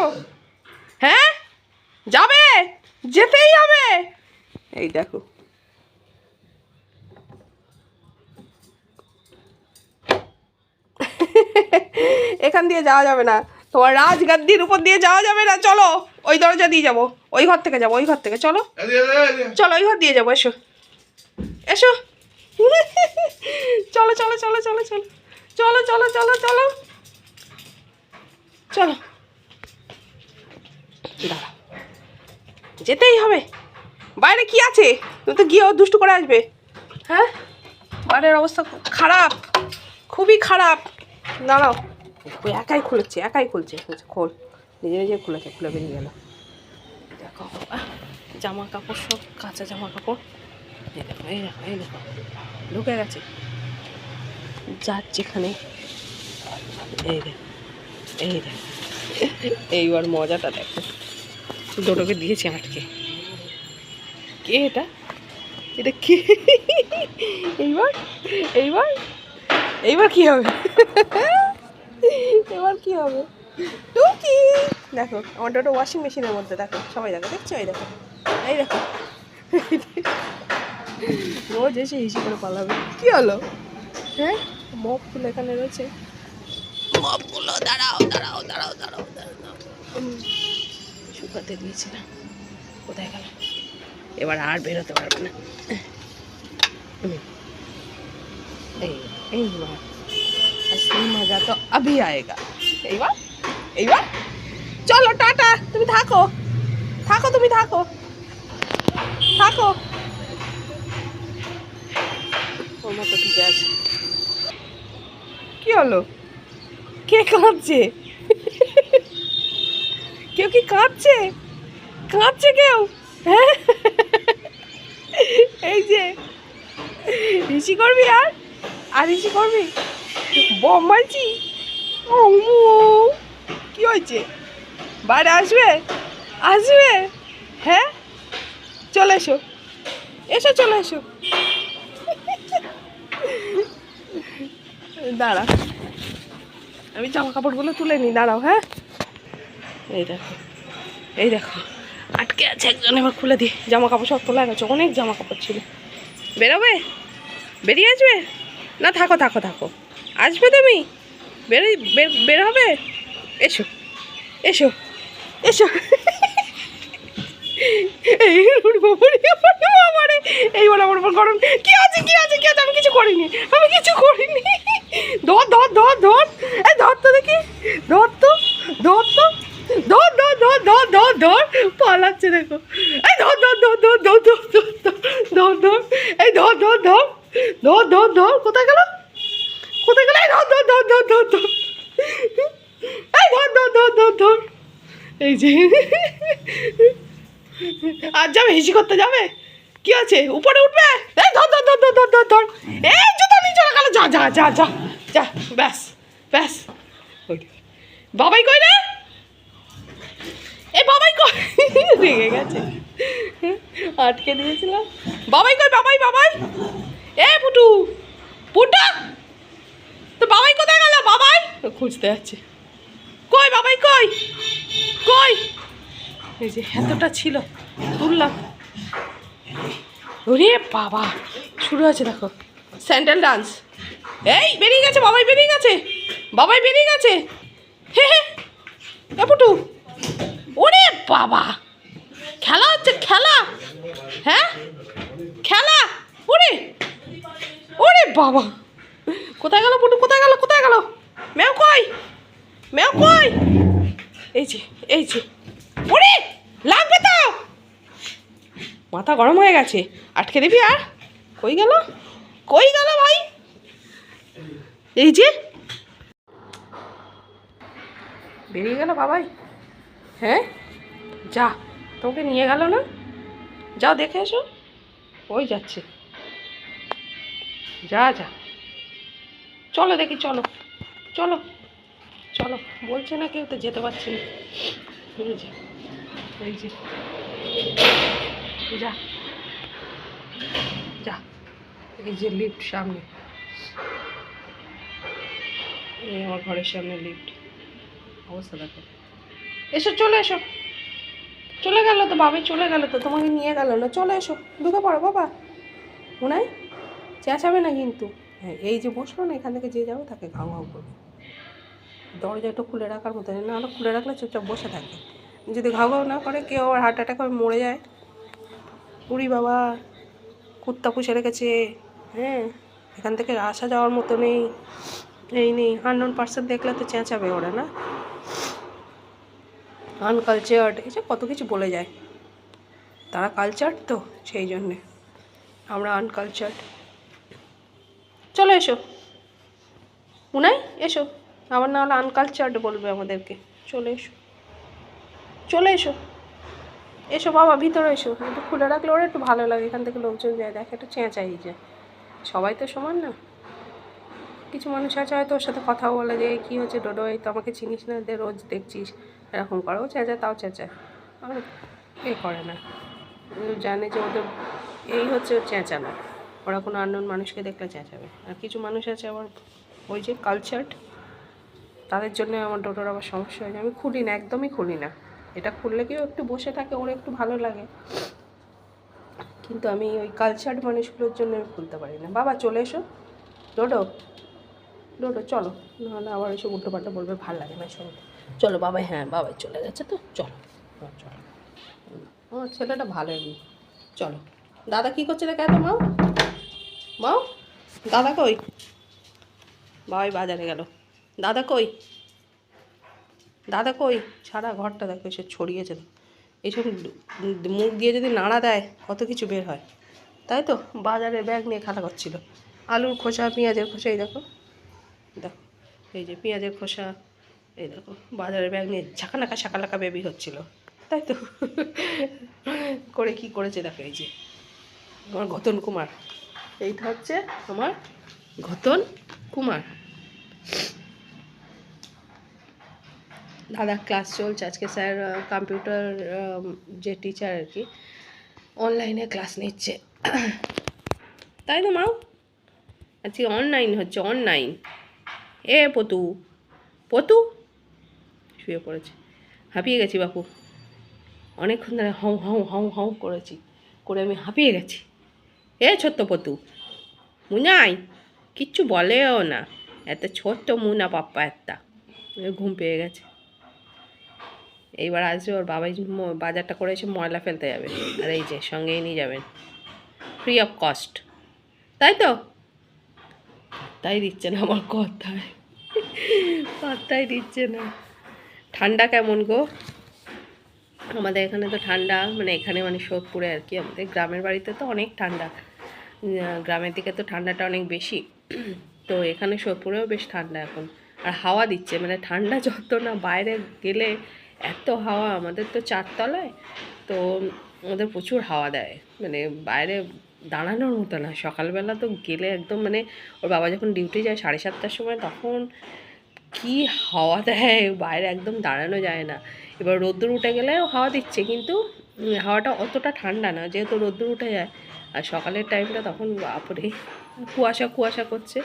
যাব হ্যাঁ? যাবে? যেতেই হবে। এই দেখো। এখান দিয়ে যাওয়া যাবে না। তোমার রাজগাদ্দির উপর দিয়ে যাওয়া যাবে না। চলো ওই দরজা দিয়ে যাব। ওই ঘর থেকে যাব ওই ঘর থেকে। চলো। চলো ওই ঘর দিয়ে যাব। এসো। এসো। চলো চলো চলো চলো চলো। চলো চলো চলো চলো। চলো। যেতেই হবে। বাইরে কি আছে? তুমি তো গিয়েও দুষ্টু করে আসবে। হ্যাঁ? বাইরের অবস্থা খারাপ। খুবই খারাপ। দাঁড়াও। একাই খুলেছে, একাই খুলছে। খোল। নিজে নিজে খুলেছে, খুলে বেরিয়ে গেল। দেখো জামা কাপড় সব, কাঁচা জামা কাপড় এই এই ঢুকে গেছে। যার যেখানে এই দেখো এই দেখো। এইবার মজাটা দেখো। দুটোকে দিয়েছে আটকে কে এটা? এটা কে? এইবার? এইবার? এইবার কি হবে? এবার কি হবে? টুকি! দেখো আমারটা ওটা ওয়াশিং মেশিনের মধ্যে দেখো সবাই দেখো দেখছ? এই দেখো এই দেখো। রোজ এসে হিসি করে পালাবে। কি হলো? হ্যাঁ? মপ মপগুলো এখানে রয়েছে। মপগুলো দাঁড়াও দাঁড়াও দাঁড়াও দাঁড়াও দাঁড়াও। হুম, শুকাতে দিয়েছিলাম। কোথায় গেল? এবার আর বেরোতে পারবে না। মজা তো আবি আয়েগা। এইবার এইবার। চলো, টাটা, তুমি থাকো। থাকো, তুমি থাকো। থাকো। ওর মতো ঠিক আছে। কি হলো? কে কাঁদছে কাঁদছে কাঁদছে কেউ? হ্যাঁ? এই যে। ঋষি করবি আর? আর ঋষি করবি? বোম্বাইছি ও কি হয়েছে? বাইরে আসবে? আসবে? হ্যাঁ? চলে এসো। এসো, চলে এসো। দাঁড়া আমি জামা কাপড়গুলো তুলে নিই। দাঁড়াও হ্যাঁ? এই দেখো। এই দেখো, আটকে আছে একজন, এবার খুলে দিই জামা কাপড় সব তোলা গেছে, অনেক জামা কাপড় ছিল। বেরোবে? বেরিয়ে আসবে? না, থাকো থাকো থাকো। আসবে তুমি? বেরোই বের হবে? এসো এসো এসো। আমার। আছে আছে আমি কিছু করিনি, আমি কিছু করিনি। ধর ধর ধর ধর এই ধর তো দেখি ধর তো ধর তো ধর ধর ধর ধর ধর ধর পালাচ্ছে দেখো এই ধর ধর ধর ধর ধর ধর ধর ধর ধর এই ধর ধর ধর ধর ধর ধর কোথায় গেল কোথায় গেল এই ধর ধর ধর ধর ধর ধর এই ধর ধর ধর ধর ধর এই যে আর যাবে হিসি করতে যাবে কি আছে উপরে উঠবে এই ধর ধর ধর ধর ধর ধর ধর এই জুতো নিয়ে চলে গেল যা যা যা যা যা ব্যাস ব্যাস বাবাই কই রে এই বাবাই কই রেগে গেছে। আটকে দিয়েছিলাম। বাবাই কই, বাবাই বাবাই। এ, পুটু পুটু। তো বাবাই কোথায় গেল? বাবাই। খুঁজতে যাচ্ছে। কই, বাবাই, কই? কই? এই যে এতটা ছিল, তুললাম। ওরে বাবা, শুরু আছে দেখো। Sandal dance. এই, বেরিয়ে গেছে, বাবাই বেরিয়ে গেছে। বাবাই বেরিয়ে গেছে। হে হে। পুটু। ওরে বাবা। খেলা হচ্ছে, খেলা। হ্যাঁ? খেলা? ওরে ওরে বাবা। কোথায় গেল পুটু কোথায় গেল? কোথায় গেল? ম্যাও কই? ম্যাও কই? এই যে এই যে। ওরে, লাগবে তো। মাথা গরম হয়ে গেছে। আটকে দিবি আর? কই গেল? কই গেল ভাই? এই যে। বেরিয়ে গেল বাবাই। হ্যাঁ? যা। তোমাকে নিয়ে গেল না? যাও দেখে এসো। ওই যাচ্ছে। যা যা। চলো দেখি, চলো। চলো। চলো। বলছে না কেউ, তো যেতে পারছি না। এই যে যা। যা। এই যে লিফট সামনে। এই আমার ঘরের সামনে লিফট অবস্থা দেখো। এসো, চলে এসো। চলে গেল তো বাবাই চলে গেল তো, তোমাকে নিয়ে গেল না। চলে এসো, ঢুকে পড়ো বাবা। মনে চেঁচাবে না কিন্তু। হ্যাঁ এই যে বসল না, এখান থেকে যে যাবে তাকে ঘাউ ঘাউ করবে। দরজাটা খুলে রাখার মতো না হলে খুলে রাখলে চুপচাপ বসে থাকে। যদি ঘাউ ঘাউ না করে, কেউ আবার হার্ট অ্যাটাক করে মরে যায়। উড়ি বাবা, কুত্তা পুষে রেখেছে। হ্যাঁ এখান থেকে আসা যাওয়ার মতো নেই। এই নেই আননোন পার্সন দেখলে তো চেঁচাবে ওরা, না? আনকালচার্ড যে কত কিছু বলে যায়। তারা কালচার তো, সেই জন্যে। আমরা আনকালচার্ড চলো এসো। উনাই, এসো। আবার না হলে আনকালচার্ড বলবে আমাদেরকে। চলে এসো। চলে এসো। এসো বাবা, ভিতরে এসো। একটু খুলে রাখলে ওরা একটু ভালো লাগে। এখান থেকে লোকজন যায়, দেখে একটু চেঁচাই যায়। সবাই তো সমান না। কিছু মানুষ আছে হয়তো ওর সাথে কথাও বলে যে, কী হচ্ছে ডোডো? এই তো আমাকে চিনিস না, দে রোজ দেখছিস। এরকম করে। ও চেঁচায় তাও চেঁচায় আর এ করে না। জানে যে ওদের, এই হচ্ছে ওর চেঁচানো। ওরা কোনো আননোন মানুষকে দেখলে চেঁচাবে। আর কিছু মানুষ আছে আবার, ওই যে কালচার্ড তাদের জন্য আমার ডোডোর আবার সমস্যা হয়ে যায়। আমি খুলি না, একদমই খুলি না। এটা খুললে কেউ একটু বসে থাকে ওর একটু ভালো লাগে। কিন্তু আমি ওই কালচার্ড মানুষগুলোর জন্য আমি খুলতে পারি না। বাবা, চলে এসো। ডোডো ডোডো চলো নাহলে আবার এসে উল্টো পাল্টা বলবে ভালো লাগে না শুনতে। চলো বাবাই হ্যাঁ বাবাই চলে গেছে তো চলো। চলো আমার ছেলেটা ভালো এমনি। চলো। দাদা কী করছে দেখা তো মাও মাও দাদা কই? বাবাই বাজারে গেল। দাদা কই? দাদা কই? সারা ঘরটা দেখো এসে ছড়িয়েছে তো। এইসব মুখ দিয়ে যদি নাড়া দেয় কত কিছু বের হয়। তাই তো? বাজারে ব্যাগ নিয়ে খেলা করছিল। আলুর খোসা পেঁয়াজের খোসা এই দেখো। দেখো এই যে পেঁয়াজের খোসা, এই দেখো, বাজারে ব্যাগ নিয়ে ঝাঁকানাকা শাকালাকা বেবি হচ্ছিল। তাই তো? করে কি করেছে দেখো এই যে, আমার ঘতন কুমার। এইটা হচ্ছে আমার ঘতন কুমার। দাদা ক্লাস চলছে। আজকে স্যার কম্পিউটার যে টিচার আর কি অনলাইনে ক্লাস নিচ্ছে। তাই তো, মাও? আজকে অনলাইন হচ্ছে অনলাইন এ পতু পতু। শুয়ে পড়েছে। হাঁপিয়ে গেছি বাপু। অনেকক্ষণ ধরে হাউ হাউ হাউ হাউ করেছি, করে আমি হাঁপিয়ে গেছি। এ ছোট্ট পতু, মুনাই, কিচ্ছু বলেও না। এত ছোট্ট মুনা পাপ্পা একটা। ঘুম পেয়ে গেছে। এইবার আসবে ওর বাবাই বাজারটা করে এসে ময়লা ফেলতে যাবে। আর এই যে, সঙ্গেই নিয়ে যাবেন। ফ্রি অফ কস্ট তাই তো? তাই দিচ্ছে না আমার কথায়। পাত্তাই দিচ্ছে না। ঠান্ডা কেমন গো? আমাদের এখানে তো ঠান্ডা মানে এখানে মানে সোদপুরে আর কি, আমাদের গ্রামের বাড়িতে তো অনেক ঠান্ডা। গ্রামের দিকে তো ঠান্ডাটা অনেক বেশি। তো এখানে সোদপুরেও বেশ ঠান্ডা এখন। আর হাওয়া দিচ্ছে মানে ঠান্ডা যত না বাইরে গেলে এত হাওয়া, আমাদের তো চারতলায়, তো আমাদের প্রচুর হাওয়া দেয়। মানে বাইরে দাঁড়ানোর মতো না। সকালবেলা তো গেলে একদম মানে ওর বাবা যখন ডিউটি যায় সাড়ে সাতটার সময় তখন কি হাওয়া দেয়, বাইরে একদম দাঁড়ানো যায় না। এবার রোদ্দুর উঠে গেলেও হাওয়া দিচ্ছে কিন্তু হাওয়াটা অতটা ঠান্ডা না, যেহেতু রোদ্দুর উঠে যায়। আর সকালের টাইমটা তখন বাপরে, কুয়াশা কুয়াশা করছে।